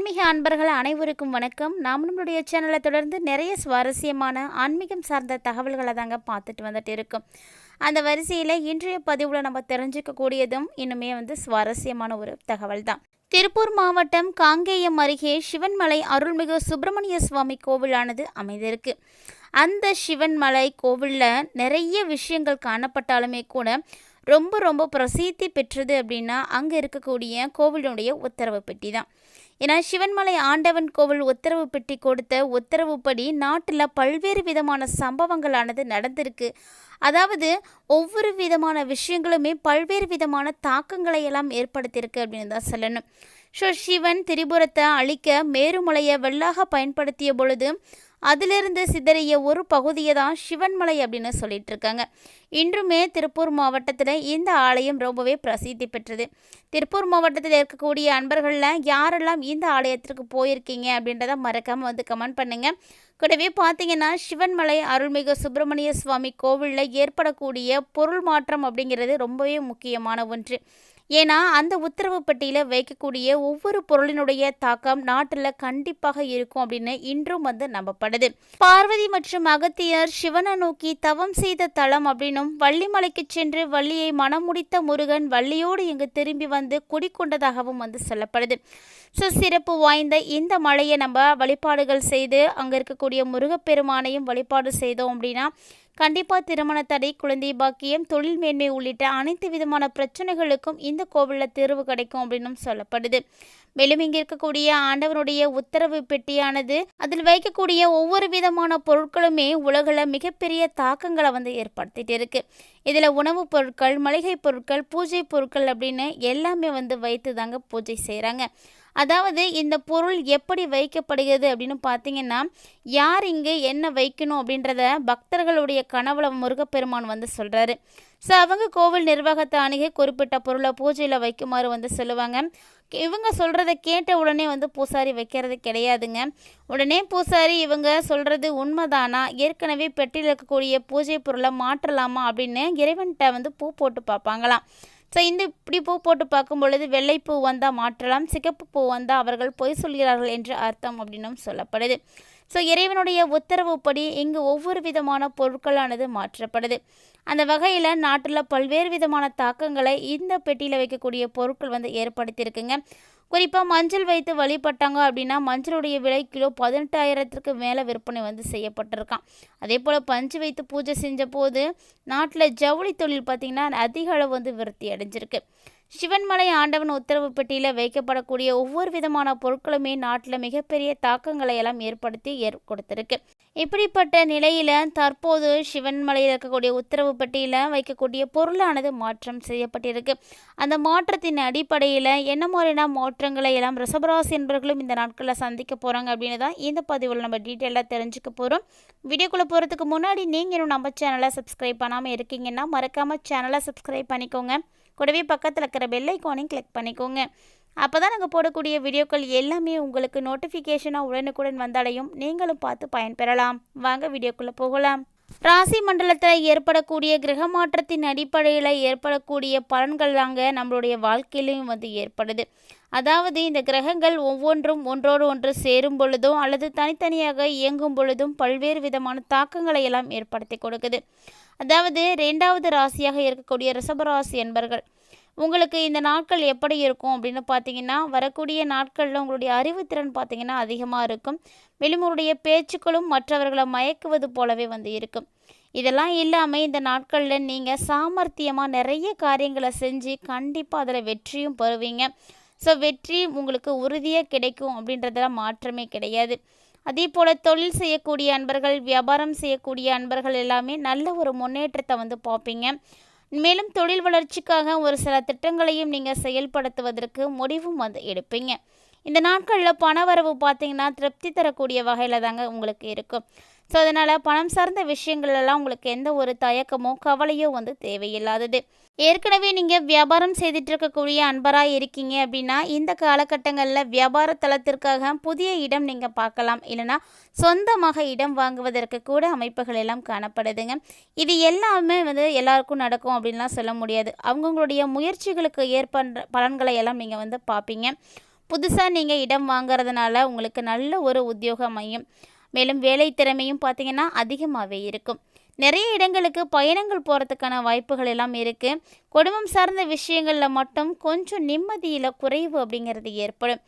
ஆன்மீக அன்பர்கள் அனைவருக்கும் வணக்கம். நாம் நம்மளுடைய சேனலை தொடர்ந்து நிறைய சுவாரஸ்யமான ஆன்மீகம் சார்ந்த தகவல்களை தாங்க பார்த்துட்டு வந்துட்டு இருக்கோம். அந்த வரிசையில் இன்றைய பதிவில் நம்ம தெரிஞ்சுக்கக்கூடியதும் இன்னுமே வந்து சுவாரஸ்யமான ஒரு தகவல் தான் திருப்பூர் மாவட்டம் காங்கேயம் அருகே சிவன்மலை அருள்மிகு சுப்பிரமணிய சுவாமி கோவிலானது அமைந்திருக்கு. அந்த சிவன்மலை கோவிலில் நிறைய விஷயங்கள் காணப்பட்டாலுமே கூட ரொம்ப ரொம்ப பிரசித்தி பெற்றது அப்படின்னா அங்கே இருக்கக்கூடிய கோவிலுடைய உத்தரவு பெட்டி தான் ஏன்னா சிவன்மலை ஆண்டவன் கோவில் உத்தரவு பெட்டி கொடுத்த உத்தரவுப்படி நாட்டில் பல்வேறு விதமான சம்பவங்களானது நடந்திருக்கு. அதாவது ஒவ்வொரு விதமான விஷயங்களுமே பல்வேறு விதமான தாக்கங்களை எல்லாம் ஏற்படுத்தியிருக்கு அப்படின்னு தான் சொல்லணும். ஸோ சிவன் திரிபுரத்தை அழிக்க மேருமலையை வெள்ளாக பயன்படுத்திய பொழுது அதிலிருந்து சிதறிய ஒரு பகுதியை தான் சிவன்மலை அப்படின்னு சொல்லிட்டு இருக்காங்க இன்றுமே திருப்பூர் மாவட்டத்தில் இந்த ஆலயம் ரொம்பவே பிரசித்தி பெற்றது. திருப்பூர் மாவட்டத்தில் இருக்கக்கூடிய அன்பர்களில் யாரெல்லாம் இந்த ஆலயத்திற்கு போயிருக்கீங்க அப்படின்றத மறக்காமல் வந்து கமெண்ட் பண்ணுங்கள் கூடவே பார்த்தீங்கன்னா சிவன்மலை அருள்மிகு சுப்பிரமணிய சுவாமி கோவிலில் ஏற்படக்கூடிய பொருள் மாற்றம் அப்படிங்கிறது ரொம்பவே முக்கியமான ஒன்று. ஏன்னா அந்த உத்தரவு பெட்டியில் வைக்கக்கூடிய ஒவ்வொரு பொருளினுடைய தாக்கம் நாட்டில் கண்டிப்பாக இருக்கும் அப்படின்னு இன்றும் வந்து நம்பப்படுது. பார்வதி மற்றும் அகத்தியர் சிவனை நோக்கி தவம் செய்த தலம் அப்படின்னும் வள்ளிமலைக்கு சென்று வள்ளியை மனமுடித்த முருகன் வள்ளியோடு இங்கு திரும்பி வந்து குடிக்கொண்டதாகவும் வந்து சொல்லப்படுது. ஸோ சிறப்பு வாய்ந்த இந்த மலையை நம்ம வழிபாடுகள் செய்து அங்கே இருக்கக்கூடிய முருகப்பெருமானையும் வழிபாடு செய்தோம் அப்படின்னா கண்டிப்பாக திருமண தடை குழந்தை பாக்கியம் தொழில் மேன்மை உள்ளிட்ட அனைத்து விதமான பிரச்சனைகளுக்கும் இந்த கோவிலில் தீர்வு கிடைக்கும் அப்படின்னும் சொல்லப்படுது. மேலும் இங்கே இருக்கக்கூடிய ஆண்டவனுடைய உத்தரவு பெட்டியானது அதில் வைக்கக்கூடிய ஒவ்வொரு விதமான பொருட்களுமே உலகில் மிகப்பெரிய தாக்கங்களை வந்து ஏற்படுத்திட்டு இருக்கு. இதில் உணவுப் பொருட்கள் மளிகை பொருட்கள் பூஜை பொருட்கள் அப்படின்னு எல்லாமே வந்து வைத்து தாங்க பூஜை செய்கிறாங்க அதாவது இந்த பொருள் எப்படி வைக்கப்படுகிறது அப்படின்னு பார்த்தீங்கன்னா யார் இங்கே என்ன வைக்கணும் அப்படின்றத பக்தர்களுடைய கனவுல முருகப்பெருமான் வந்து சொல்கிறாரு ஸோ அவங்க கோவில் நிர்வாகத்தை அணுகி குறிப்பிட்ட பொருளை பூஜையில் வைக்குமாறு வந்து சொல்லுவாங்க. இவங்க சொல்கிறத கேட்ட உடனே வந்து பூசாரி வைக்கிறது கிடையாதுங்க. உடனே பூசாரி இவங்க சொல்கிறது உண்மைதானா? ஏற்கனவே பெட்டியில் இருக்கக்கூடிய பூஜை பொருளை மாற்றலாமா அப்படின்னு இறைவன்கிட்ட வந்து பூ போட்டு பார்ப்பாங்களாம். ஸோ இந்த இப்படி பூ போட்டு பார்க்கும் பொழுது வெள்ளைப்பூ வந்தால் மாற்றலாம் சிகப்பு பூ வந்தால் அவர்கள் பொய் சொல்கிறார்கள் என்று அர்த்தம் அப்படின்னும் சொல்லப்படுது. ஸோ இறைவனுடைய உத்தரவுப்படி இங்கு ஒவ்வொரு விதமான பொருட்களானது மாற்றப்படுது. அந்த வகையில் நாட்டில் பல்வேறு விதமான தாக்கங்களை இந்த பெட்டியில் வைக்கக்கூடிய பொருட்கள் வந்து ஏற்படுத்தியிருக்குங்க. குறிப்பாக மஞ்சள் வைத்து வழிபட்டாங்க அப்படின்னா மஞ்சளுடைய விலை கிலோ பதினெட்டாயிரத்துக்கு மேலே விற்பனை வந்து செய்யப்பட்டிருக்கான் அதே போல் பஞ்சு வைத்து பூஜை செஞ்ச போது நாட்டில் ஜவுளி தொழில் பார்த்திங்கன்னா அதிக அளவு வந்து விருத்தி அடைஞ்சிருக்கு. சிவன்மலை ஆண்டவன் உத்தரவு பெட்டியில் வைக்கப்படக்கூடிய ஒவ்வொரு விதமான பொருட்களுமே நாட்டில் மிகப்பெரிய தாக்கங்களை எல்லாம் ஏற்படுத்தி ஏற் கொடுத்துருக்கு. இப்படிப்பட்ட நிலையில் தற்போது சிவன்மலையில் இருக்கக்கூடிய உத்தரவு பட்டியலில் வைக்கக்கூடிய பொருளானது மாற்றம் செய்யப்பட்டிருக்கு. அந்த மாற்றத்தின் அடிப்படையில் என்ன மாதிரியான மாற்றங்களை எல்லாம் ரிசபராசி என்பவர்களும் இந்த நாட்களில் சந்திக்க போகிறாங்க அப்படின்னு தான் இந்த பதிவில் நம்ம டீட்டெயிலாக தெரிஞ்சுக்க போகிறோம் வீடியோக்குள்ளே போகிறதுக்கு முன்னாடி நீங்கள் நம்ம சேனலை சப்ஸ்கிரைப் பண்ணாமல் இருக்கீங்கன்னா மறக்காமல் சேனலை சப்ஸ்கிரைப் பண்ணிக்கோங்க. கூடவே பக்கத்தில் இருக்கிற பெல் ஐக்கானையும் கிளிக் பண்ணிக்கோங்க. அப்போ தான் நாங்கள் போடக்கூடிய வீடியோக்கள் எல்லாமே உங்களுக்கு நோட்டிஃபிகேஷனாக உடனுக்குடன் வந்தாலையும் நீங்களும் பார்த்து பயன்பெறலாம். வாங்க வீடியோக்குள்ளே போகலாம். ராசி மண்டலத்தில் ஏற்படக்கூடிய கிரக மாற்றத்தின் அடிப்படையில் ஏற்படக்கூடிய பலன்கள் தாங்க நம்மளுடைய வாழ்க்கையிலையும் வந்து ஏற்படுது. அதாவது இந்த கிரகங்கள் ஒவ்வொன்றும் ஒன்றோடு ஒன்று சேரும் பொழுதும் அல்லது தனித்தனியாக இயங்கும் பொழுதும் பல்வேறு விதமான தாக்கங்களை எல்லாம் ஏற்படுத்தி கொடுக்குது. அதாவது ரெண்டாவது ராசியாக இருக்கக்கூடிய ரிஷபராசி என்பர்கள். உங்களுக்கு இந்த நாட்கள் எப்படி இருக்கும் அப்படின்னு பார்த்தீங்கன்னா வரக்கூடிய நாட்களில் உங்களுடைய அறிவுத்திறன் பார்த்தீங்கன்னா அதிகமாக இருக்கும். மேலும் உங்களுடைய பேச்சுக்களும் மற்றவர்களை மயக்குவது போலவே வந்து இருக்கும். இதெல்லாம் இல்லாமல் இந்த நாட்களில் நீங்கள் சாமர்த்தியமாக நிறைய காரியங்களை செஞ்சு கண்டிப்பாக அதில் வெற்றியும் பெறுவீங்க. ஸோ வெற்றி உங்களுக்கு உறுதியாக கிடைக்கும் அப்படின்றதுல மாற்றமே கிடையாது. அதே போல் தொழில் செய்யக்கூடிய அன்பர்கள் வியாபாரம் செய்யக்கூடிய அன்பர்கள் எல்லாமே நல்ல ஒரு முன்னேற்றத்தை வந்து பார்ப்பீங்க. மேலும் தொழில் வளர்ச்சிக்காக ஒரு சில திட்டங்களையும் நீங்கள் செயல்படுத்துவதற்கு முடிவும் வந்து எடுப்பீங்க. இந்த நாட்களில் பண வரவு பார்த்தீங்கன்னா திருப்தி தரக்கூடிய வகையில் தாங்க உங்களுக்கு இருக்கும். ஸோ அதனால் பணம் சார்ந்த விஷயங்கள்லாம் உங்களுக்கு எந்த ஒரு தயக்கமோ கவலையோ வந்து தேவையில்லாதது. ஏற்கனவே நீங்கள் வியாபாரம் செய்துட்டு இருக்கக்கூடிய அன்பராக இருக்கீங்க அப்படின்னா இந்த காலகட்டங்களில் வியாபார தளத்திற்காக புதிய இடம் நீங்கள் பார்க்கலாம். இல்லைனா சொந்தமாக இடம் வாங்குவதற்கு கூட அமைப்புகள் எல்லாம் காணப்படுதுங்க. இது எல்லாமே வந்து எல்லாருக்கும் நடக்கும் அப்படின்லாம் சொல்ல முடியாது. அவங்கவுங்களுடைய முயற்சிகளுக்கு ஏற்படுற பலன்களை எல்லாம் நீங்கள் வந்து பார்ப்பீங்க. புதுசாக நீங்கள் இடம் வாங்குறதுனால உங்களுக்கு நல்ல ஒரு உத்தியோகம் அமையும். மேலும் வேலை திறமையும் பார்த்தீங்கன்னா அதிகமாகவே இருக்கும். நிறைய இடங்களுக்கு பயணங்கள் போகிறதுக்கான வாய்ப்புகள் எல்லாம் இருக்குது குடும்பம் சார்ந்த விஷயங்களில் மட்டும் கொஞ்சம் நிம்மதியில் குறைவு அப்படிங்கிறது ஏற்படும்.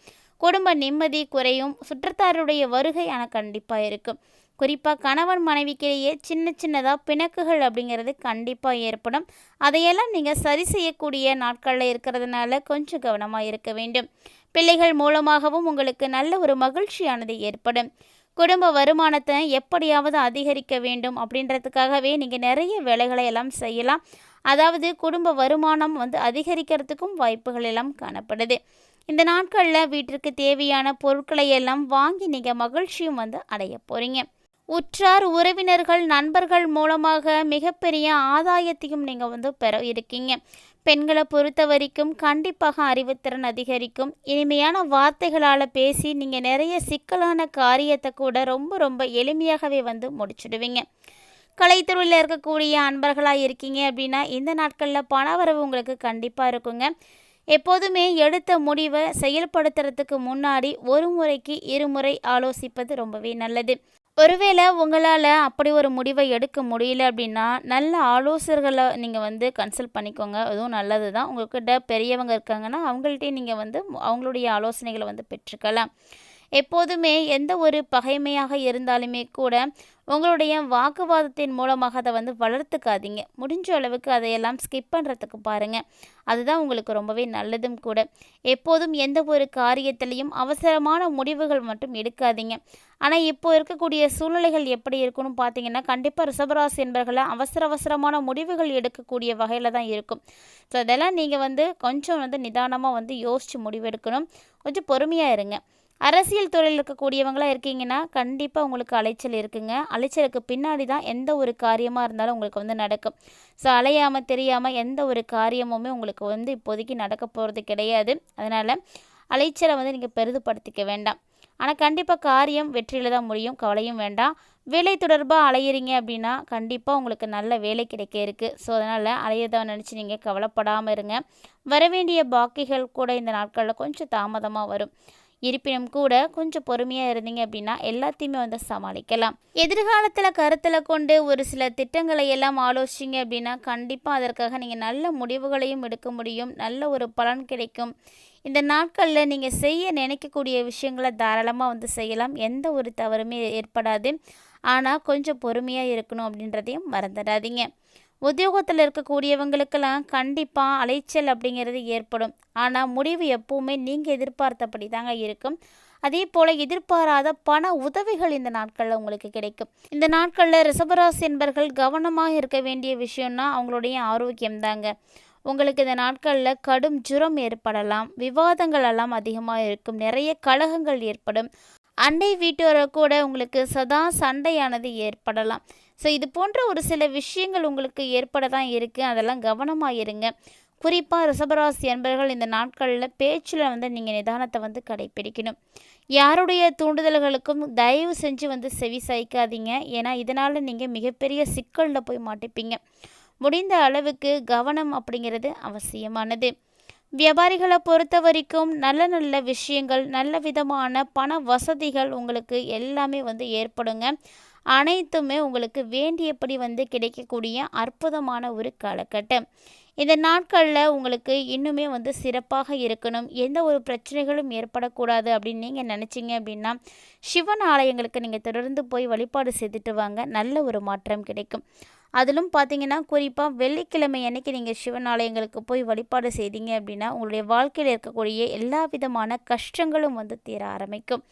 குடும்ப நிம்மதி குறையும். சுற்றத்தாருடைய வருகை ஆனால் கண்டிப்பாக இருக்கும். குறிப்பாக கணவன் மனைவிக்கிடையே சின்ன சின்னதாக பிணக்குகள் அப்படிங்கிறது கண்டிப்பாக ஏற்படும். அதையெல்லாம் நீங்கள் சரி செய்யக்கூடிய நாட்களில் இருக்கிறதுனால கொஞ்சம் கவனமாக இருக்க வேண்டும். பிள்ளைகள் மூலமாகவும் உங்களுக்கு நல்ல ஒரு மகிழ்ச்சியானது ஏற்படும். குடும்ப வருமானத்தை எப்படியாவது அதிகரிக்க வேண்டும் அப்படின்றதுக்காகவே நீங்கள் நிறைய வேலைகளை எல்லாம் செய்யலாம். அதாவது குடும்ப வருமானம் வந்து அதிகரிக்கிறதுக்கும் வாய்ப்புகள் எல்லாம் காணப்படுது. இந்த நாட்களில் வீட்டிற்கு தேவையான பொருட்களை எல்லாம் வாங்கி நீங்கள் மகிழ்ச்சியும் வந்து அடைய போகிறீங்க உற்றார் உறவினர்கள் நண்பர்கள் மூலமாக மிகப்பெரிய ஆதாயத்தையும் நீங்கள் வந்து பெற இருக்கீங்க. பெண்களை பொறுத்த வரைக்கும் கண்டிப்பாக அறிவுத்திறன் அதிகரிக்கும். இனிமையான வார்த்தைகளால் பேசி நீங்கள் நிறைய சிக்கலான காரியத்தை கூட ரொம்ப ரொம்ப எளிமையாகவே வந்து முடிச்சுடுவீங்க. கலைத்துறையில் இருக்கக்கூடிய அன்பர்களாக இருக்கீங்க அப்படின்னா இந்த நாட்களில் பணவரவு உங்களுக்கு கண்டிப்பாக இருக்குங்க. எப்போதுமே எடுத்த முடிவை செயல்படுத்துறதுக்கு முன்னாடி ஒரு முறைக்கு இருமுறை ஆலோசிப்பது ரொம்பவே நல்லது. ஒருவேளை உங்களால் அப்படி ஒரு முடிவை எடுக்க முடியல அப்படின்னா நல்ல ஆலோசகர்களை நீங்கள் வந்து கன்சல்ட் பண்ணிக்கோங்க. அதுவும் நல்லது தான் உங்கள்கிட்ட பெரியவங்க இருக்காங்கன்னா அவங்கள்ட்டையும் நீங்கள் வந்து அவங்களுடைய ஆலோசனைகளை வந்து பெற்றுக்கலாம். எப்போதுமே எந்த ஒரு பகைமையாக இருந்தாலுமே கூட உங்களுடைய வாக்குவாதத்தின் மூலமாக அதை வந்து வளர்த்துக்காதீங்க. முடிஞ்ச அளவுக்கு அதையெல்லாம் ஸ்கிப் பண்ணுறதுக்கு பாருங்கள் அதுதான் உங்களுக்கு ரொம்பவே நல்லதும் கூட. எப்போதும் எந்த ஒரு காரியத்திலையும் அவசரமான முடிவுகள் மட்டும் எடுக்காதீங்க. ஆனால் இப்போ இருக்கக்கூடிய சூழ்நிலைகள் எப்படி இருக்குன்னு பார்த்தீங்கன்னா கண்டிப்பாக ரிசபராசி என்பர்களை அவசர அவசரமான முடிவுகள் எடுக்கக்கூடிய வகையில் தான் இருக்கும். ஸோ அதெல்லாம் நீங்கள் வந்து கொஞ்சம் வந்து நிதானமாக வந்து யோசித்து முடிவெடுக்கணும். கொஞ்சம் பொறுமையாக இருங்க. அரசியல் துறையில் இருக்கக்கூடியவங்களாக இருக்கீங்கன்னா கண்டிப்பாக உங்களுக்கு அலைச்சல் இருக்குங்க. அலைச்சலுக்கு பின்னாடி தான் எந்த ஒரு காரியமாக இருந்தாலும் உங்களுக்கு வந்து நடக்கும். ஸோ அலையாமல் தெரியாமல் எந்த ஒரு காரியமுமே உங்களுக்கு வந்து இப்போதைக்கு நடக்க போகிறது கிடையாது. அதனால் அலைச்சலை வந்து நீங்கள் பெரிதுபடுத்திக்க வேண்டாம். ஆனால் கண்டிப்பாக காரியம் வெற்றியில் தான் முடியும். கவலையும் வேண்டாம். வேலை தொடர்பாக அலையிறீங்க அப்படின்னா கண்டிப்பாக உங்களுக்கு நல்ல வேலை கிடைக்க இருக்குது ஸோ அதனால் அலையதை நினச்சி நீங்கள் கவலைப்படாமல் இருங்க. வரவேண்டிய பாக்கிகள் கூட இந்த நாட்களில் கொஞ்சம் தாமதமாக வரும். இருப்பினும் கூட கொஞ்சம் பொறுமையாக இருந்தீங்க அப்படின்னா எல்லாத்தையுமே வந்து சமாளிக்கலாம். எதிர்காலத்தில் கருத்தில் கொண்டு ஒரு சில திட்டங்களை எல்லாம் ஆலோசிங்க அப்படின்னா கண்டிப்பாக அதற்காக நீங்கள் நல்ல முடிவுகளையும் எடுக்க முடியும். நல்ல ஒரு பலன் கிடைக்கும். இந்த நாட்களில் நீங்கள் செய்ய நினைக்கக்கூடிய விஷயங்களை தாராளமாக வந்து செய்யலாம். எந்த ஒரு தவறுமே ஏற்படாது. ஆனால் கொஞ்சம் பொறுமையாக இருக்கணும் அப்படின்றதையும் மறந்துடாதீங்க. உத்தியோகத்தில் இருக்கக்கூடியவங்களுக்கெல்லாம் கண்டிப்பாக அலைச்சல் அப்படிங்கிறது ஏற்படும். ஆனால் முடிவு எப்பவுமே நீங்கள் எதிர்பார்த்தபடி தாங்க இருக்கும். அதே போல் எதிர்பாராத பண உதவிகள் இந்த நாட்களில் உங்களுக்கு கிடைக்கும். இந்த நாட்களில் ரிசபராசி என்பர்கள் கவனமாக இருக்க வேண்டிய விஷயம்னா அவங்களுடைய ஆரோக்கியம் தாங்க உங்களுக்கு இந்த நாட்களில் கடும் ஜுரம் ஏற்படலாம். விவாதங்கள் எல்லாம் அதிகமாக இருக்கும். நிறைய கழகங்கள் ஏற்படும். அண்டை வீட்டோரை கூட உங்களுக்கு சதா சண்டையானது ஏற்படலாம். ஸோ இது போன்ற ஒரு சில விஷயங்கள் உங்களுக்கு ஏற்பட தான் இருக்குது அதெல்லாம் கவனமாக இருங்க குறிப்பாக ரிஷபராசி அன்பர்கள் இந்த நாட்களில் பேச்சில் வந்து நீங்கள் நிதானத்தை வந்து கடைப்பிடிக்கணும். யாருடைய தூண்டுதல்களுக்கும் தயவு செஞ்சு வந்து செவி சாய்க்காதீங்க. ஏன்னா இதனால் நீங்கள் மிகப்பெரிய சிக்கலில் போய் மாட்டிப்பீங்க. முடிந்த அளவுக்கு கவனம் அப்படிங்கிறது அவசியமானது. வியாபாரிகளை பொறுத்த வரைக்கும் நல்ல நல்ல விஷயங்கள் நல்ல விதமான பண வசதிகள் உங்களுக்கு எல்லாமே வந்து ஏற்படுங்க. அனைத்துமே உங்களுக்கு வேண்டியபடி வந்து கிடைக்கக்கூடிய அற்புதமான ஒரு காலகட்டம். இந்த நாட்களில் உங்களுக்கு இன்னுமே வந்து சிறப்பாக இருக்கணும். எந்த ஒரு பிரச்சனைகளும் ஏற்படக்கூடாது அப்படின்னு நீங்கள் நினச்சிங்க அப்படின்னா சிவன் ஆலயங்களுக்கு நீங்கள் தொடர்ந்து போய் வழிபாடு செய்துட்டு வாங்க. நல்ல ஒரு மாற்றம் கிடைக்கும். அதிலும் பார்த்தீங்கன்னா குறிப்பாக வெள்ளிக்கிழமை அன்னைக்கு நீங்கள் சிவன் ஆலயங்களுக்கு போய் வழிபாடு செய்தீங்க அப்படின்னா உங்களுடைய வாழ்க்கையில் இருக்கக்கூடிய எல்லா விதமான கஷ்டங்களும் வந்து தீர ஆரம்பிக்கும்.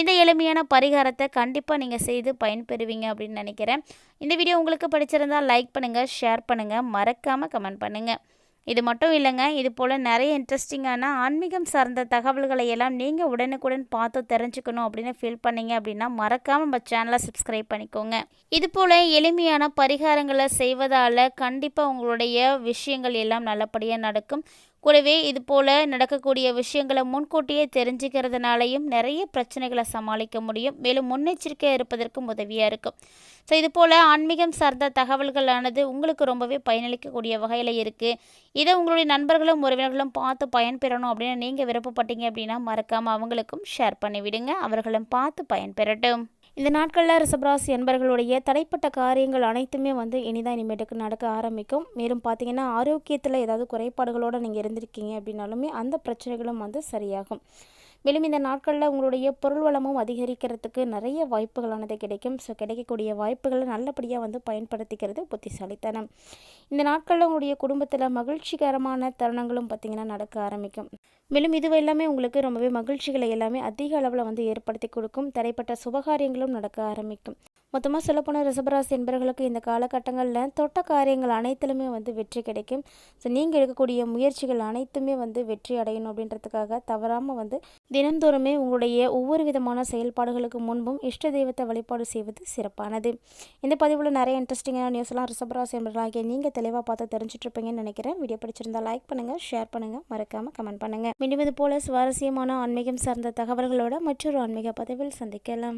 இந்த எளிமையான பரிகாரத்தை கண்டிப்பாக நீங்கள் செய்து பயன்பெறுவீங்க அப்படின்னு நினைக்கிறேன். இந்த வீடியோ உங்களுக்கு பிடிச்சிருந்தால் லைக் பண்ணுங்கள் ஷேர் பண்ணுங்கள் மறக்காமல் கமெண்ட் பண்ணுங்கள் இது மட்டும் இல்லைங்க இது போல் நிறைய இன்ட்ரெஸ்டிங்கான ஆன்மீகம் சார்ந்த தகவல்களை எல்லாம் நீங்கள் உடனுக்குடன் பார்த்து தெரிஞ்சுக்கணும் அப்படின்னு ஃபீல் பண்ணீங்க அப்படின்னா மறக்காமல் நம்ம சேனலை சப்ஸ்கிரைப் பண்ணிக்கோங்க. இது போல் எளிமையான பரிகாரங்களை செய்வதால் கண்டிப்பாக உங்களுடைய விஷயங்கள் எல்லாம் நல்லபடியாக நடக்கும். கூடவே இது போல் நடக்கக்கூடிய விஷயங்களை முன்கூட்டியே தெரிஞ்சுக்கிறதுனாலையும் நிறைய பிரச்சனைகளை சமாளிக்க முடியும். மேலும் முன்னெச்சரிக்கையாக இருப்பதற்கும் உதவியாக இருக்கும். ஸோ இது போல் ஆன்மீகம் சார்ந்த தகவல்களானது உங்களுக்கு ரொம்பவே பயனளிக்கக்கூடிய வகையில் இருக்குது இதை உங்களுடைய நண்பர்களும் உறவினர்களும் பார்த்து பயன்பெறணும் அப்படின்னு நீங்கள் விருப்பப்பட்டீங்க அப்படின்னா மறக்காமல் அவங்களுக்கும் ஷேர் பண்ணிவிடுங்க. அவர்களும் பார்த்து பயன்பெறட்டும். இந்த நாட்களில் ரிஷபராசி என்பர்களுடைய தடைப்பட்ட காரியங்கள் அனைத்துமே வந்து இனிதான் இனிமேட்டுக்கு நடக்க ஆரம்பிக்கும். மேலும் பார்த்தீங்கன்னா ஆரோக்கியத்தில் ஏதாவது குறைபாடுகளோடு நீங்கள் இருந்திருக்கீங்க அப்படின்னாலுமே அந்த பிரச்சனைகளும் வந்து சரியாகும். மேலும் இந்த நாட்களில் உங்களுடைய பொருள் வளமும் அதிகரிக்கிறதுக்கு நிறைய வாய்ப்புகளானது கிடைக்கும். ஸோ கிடைக்கக்கூடிய வாய்ப்புகளை நல்லபடியாக வந்து பயன்படுத்திக்கிறது புத்திசாலித்தனம். இந்த நாட்களில் உங்களுடைய குடும்பத்தில் மகிழ்ச்சிகரமான தருணங்களும் பார்த்திங்கன்னா நடக்க ஆரம்பிக்கும். மேலும் இது எல்லாமே உங்களுக்கு ரொம்பவே மகிழ்ச்சிகளை எல்லாமே அதிக அளவில் வந்து ஏற்படுத்தி கொடுக்கும். தடைப்பட்ட சுபகாரியங்களும் நடக்க ஆரம்பிக்கும். மொத்தமாக சொல்லப்போனால் ரிசபராசி என்பவர்களுக்கு இந்த காலகட்டங்களில் தொட்ட காரியங்கள் அனைத்திலுமே வந்து வெற்றி கிடைக்கும். ஸோ நீங்கள் எடுக்கக்கூடிய முயற்சிகள் அனைத்துமே வந்து வெற்றி அடையணும் அப்படின்றதுக்காக தவறாமல் வந்து தினந்தோறுமே உங்களுடைய ஒவ்வொரு விதமான செயல்பாடுகளுக்கு முன்பும் இஷ்ட தெய்வத்தை வழிபாடு செய்வது சிறப்பானது. இந்த பதிவில் நிறைய இன்ட்ரெஸ்டிங்கான நியூஸ்லாம் ரிசபராசி என்பர்களாகிய நீங்கள் தெளிவாக பார்த்து தெரிஞ்சிட்ருப்பீங்கன்னு நினைக்கிறேன். வீடியோ பிடிச்சிருந்தால் லைக் பண்ணுங்கள் ஷேர் பண்ணுங்கள் மறக்காமல் கமெண்ட் பண்ணுங்கள் மீண்டும் இது சுவாரஸ்யமான ஆன்மீகம் சார்ந்த தகவல்களோட மற்றொரு ஆன்மீக பதிவில் சந்திக்கலாம்.